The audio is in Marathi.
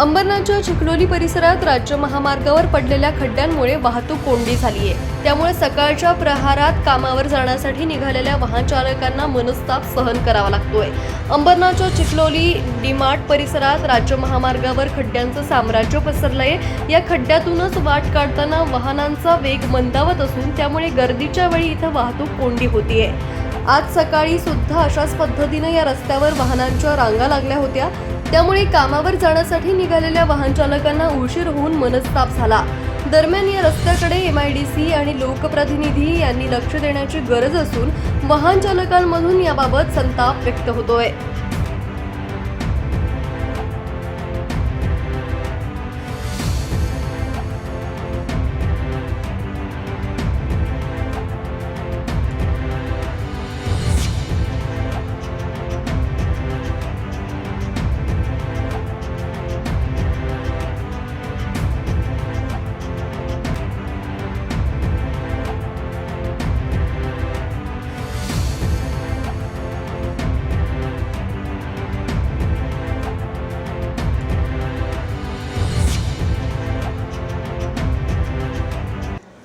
अंबरनाथच्या चिखलोली परिसरात राज्य महामार्गावर पडलेल्या खड्ड्यांमुळे वाहतूक कोंडी झाली आहे. त्यामुळे सकाळच्या प्रहारात कामावर जाण्यासाठी निघालेल्या वाहन चालकांना मनस्ताप सहन करावा लागतोय. अंबरनाथच्या चिखलोली डीमार्ट परिसरात राज्य महामार्गावर खड्ड्यांचं साम्राज्य पसरलंय. या खड्ड्यातूनच वाट काढताना वाहनांचा वेग मंदावत असून त्यामुळे गर्दीच्या वेळी इथं वाहतूक कोंडी होतीये. आज सकाळी सुद्धा अशाच पद्धतीनं या रस्त्यावर वाहनांच्या रांगा लागल्या होत्या. त्यामुळे कामावर जाण्यासाठी निघालेल्या वाहन चालकांना उशीर होऊन मनस्ताप झाला. दरम्यान या रस्त्याकडे एम आय डी सी आणि लोकप्रतिनिधी यांनी लक्ष देण्याची गरज असून वाहन चालकांमधून याबाबत संताप व्यक्त होतोय.